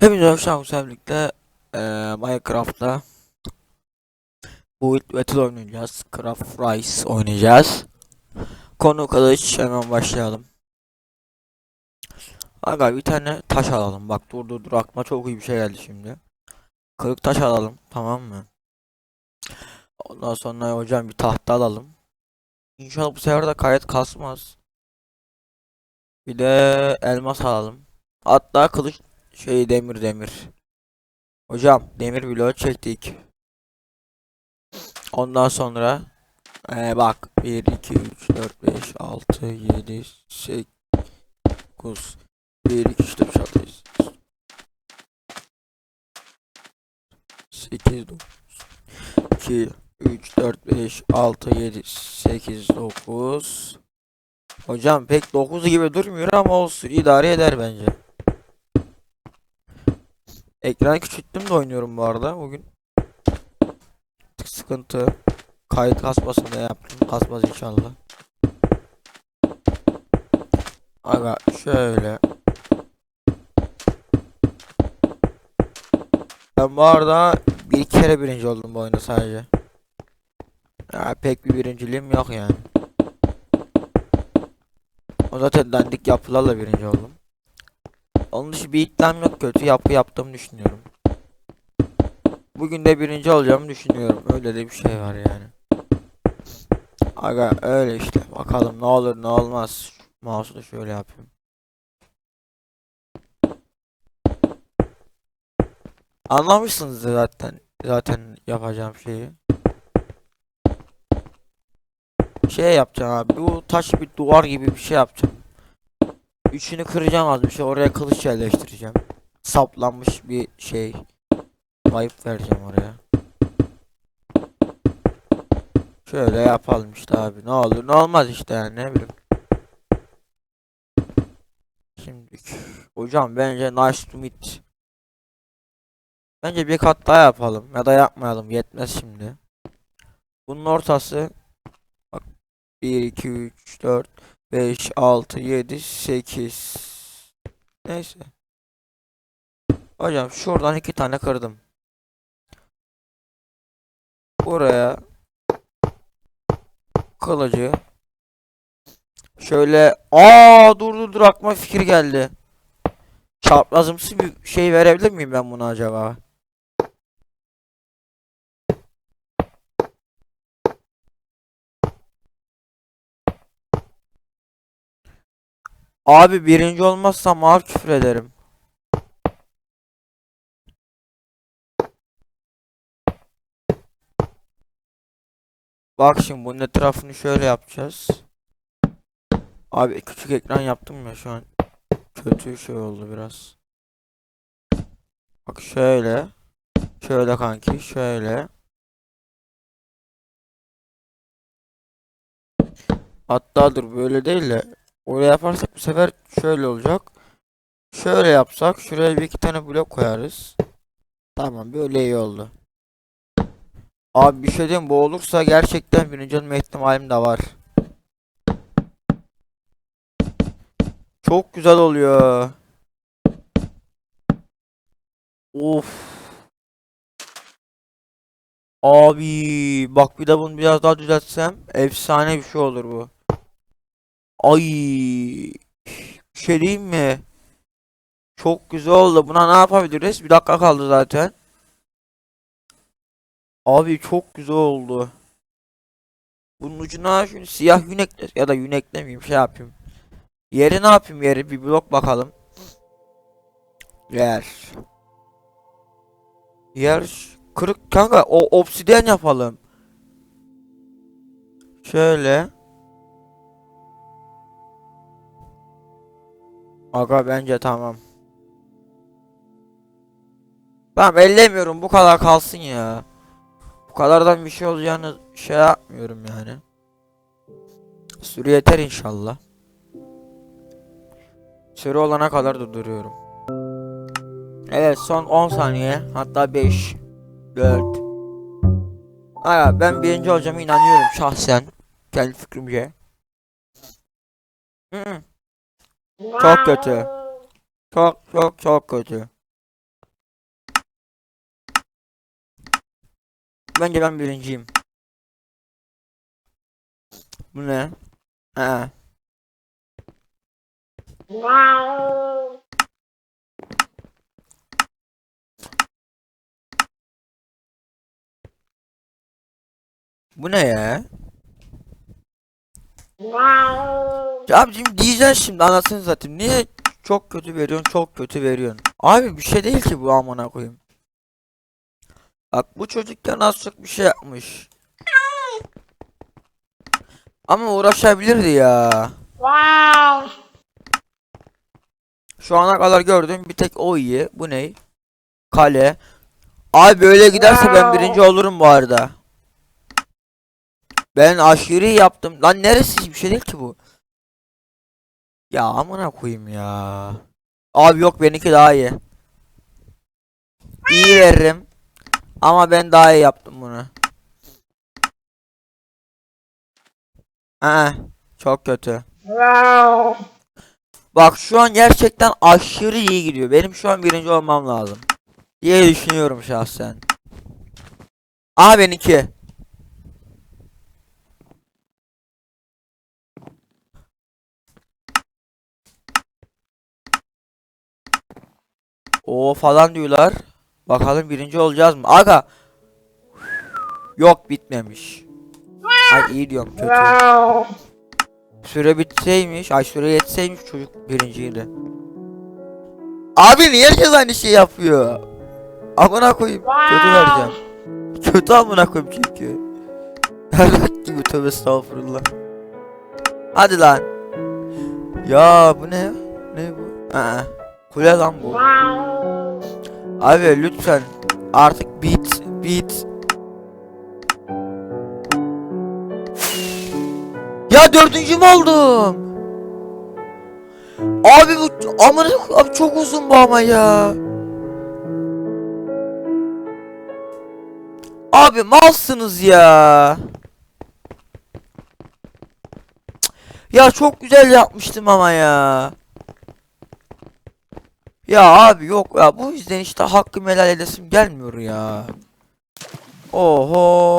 Hepinize hoş geldiniz birlikte eee Minecraft'ta Build Battle oynayacağız. Craft Rise oynayacağız. Konu kılıç hemen başlayalım. Aga bir tane taş alalım. Bak dur dur dur aklıma çok iyi bir şey geldi şimdi. Kırık taş alalım tamam mı? Ondan sonra hocam bir tahta alalım. İnşallah bu sefer de kayıt kasmaz. Bir de elmas alalım. Hatta kılıç şey demir demir. Hocam demir bloğu çektik. Ondan sonra ee, bak 1 2 3 4 5 6 7 8 1 2 3 4 5 6 7 8 9 2 3 4 5 6 7 8 9 Hocam pek 9 gibi durmuyor ama olsun idare eder bence. Ekranı küçülttüm de oynuyorum bu arada bugün. Tık sıkıntı. Kayıt kasmasın da yaptım. Kasmaz inşallah. Aga şöyle. Ben bu arada bir kere birinci oldum bu oyunda sadece. Ya pek bir birinciliğim yok yani. O zaten dandik yapılarla birinci oldum. Onun dışı bir iddiam yok kötü yapı yaptığımı düşünüyorum. Bugün de birinci olacağımı düşünüyorum. Öyle de bir şey var yani. Aga öyle işte. Bakalım ne olur ne olmaz. Mouse'u da şöyle yapayım. Anlamışsınız zaten. Zaten yapacağım şeyi. Şey yapacağım abi. Bu taş bir duvar gibi bir şey yapacağım. Üçünü kıracağım az bir şey. Oraya kılıç yerleştireceğim. Saplanmış bir şey. Kayıp vereceğim oraya. Şöyle yapalım işte abi. Ne olur ne olmaz işte yani ne bileyim. Şimdi hocam bence nice to meet. Bence bir kat daha yapalım ya da yapmayalım yetmez şimdi. Bunun ortası bak 1 2 3 4 5 6 7 8 Neyse. Hocam şuradan iki tane kırdım. Buraya kılıcı şöyle aa dur dur dur aklıma fikir geldi. Çaprazımsı bir şey verebilir miyim ben buna acaba? Abi birinci olmazsam ağır küfür ederim. Bak şimdi bunun etrafını şöyle yapacağız. Abi küçük ekran yaptım ya şu an. Kötü şey oldu biraz. Bak şöyle. Şöyle kanki şöyle. Hatta dur böyle değil de oraya yaparsak bu sefer şöyle olacak. Şöyle yapsak şuraya bir iki tane blok koyarız. Tamam böyle iyi oldu. Abi bir şey diyeyim bu olursa gerçekten birinci olma ihtimalim de var. Çok güzel oluyor. Of. Abi bak bir de bunu biraz daha düzeltsem efsane bir şey olur bu. Ay. Bir şey diyeyim mi? Çok güzel oldu. Buna ne yapabiliriz? Bir dakika kaldı zaten. Abi çok güzel oldu. Bunun ucuna şunu siyah yün ekle ya da yün eklemeyeyim şey yapayım. Yeri ne yapayım yeri bir blok bakalım. Yer. Yer kırık kanka o obsidyen yapalım. Şöyle. Aga bence tamam. Tamam ellemiyorum bu kadar kalsın ya. Bu kadardan bir şey olacağını şey yapmıyorum yani. Süre yeter inşallah. Süre olana kadar durduruyorum. Evet son 10 saniye hatta 5 4 Aya ben birinci olacağıma inanıyorum şahsen. Kendi fikrimce. Hı -hı. Çok kötü. Çok çok çok kötü. Bence ben birinciyim. Bu ne? Ha. Bu ne ya? Ya abi şimdi diyeceksin şimdi anasını satayım. Niye çok kötü veriyorsun çok kötü veriyorsun. Abi bir şey değil ki bu amına koyayım. Bak bu çocukken az çok bir şey yapmış. Ama uğraşabilirdi ya. Şu ana kadar gördüğüm bir tek o iyi. Bu ne? Kale. Abi böyle giderse ben birinci olurum bu arada. Ben aşırı yaptım. Lan neresi bir şey değil ki bu. Ya amına koyayım ya. Abi yok benimki daha iyi. İyi veririm. Ama ben daha iyi yaptım bunu. Aa, çok kötü. Bak şu an gerçekten aşırı iyi gidiyor. Benim şu an birinci olmam lazım. diye düşünüyorum şahsen. Aa benimki. O falan diyorlar. Bakalım birinci olacağız mı? Aga. Yok bitmemiş. Ay iyi diyorum kötü. Süre bitseymiş. Ay süre yetseymiş çocuk birinciydi. Abi niye herkes aynı şey yapıyor? Amına koyayım. Kötü vereceğim. Kötü amına koyayım çünkü. Herkes gibi tövbe estağfurullah. Hadi lan. Ya bu ne? Ne bu? Aa, kule lan bu. Abi lütfen artık bit bit. Ya dördüncü mü oldum? Abi bu amına abi çok uzun bu ama ya. Abi malsınız ya. Ya çok güzel yapmıştım ama ya. Ya abi yok ya bu yüzden işte hakkımı helal edesim gelmiyor ya. Oho.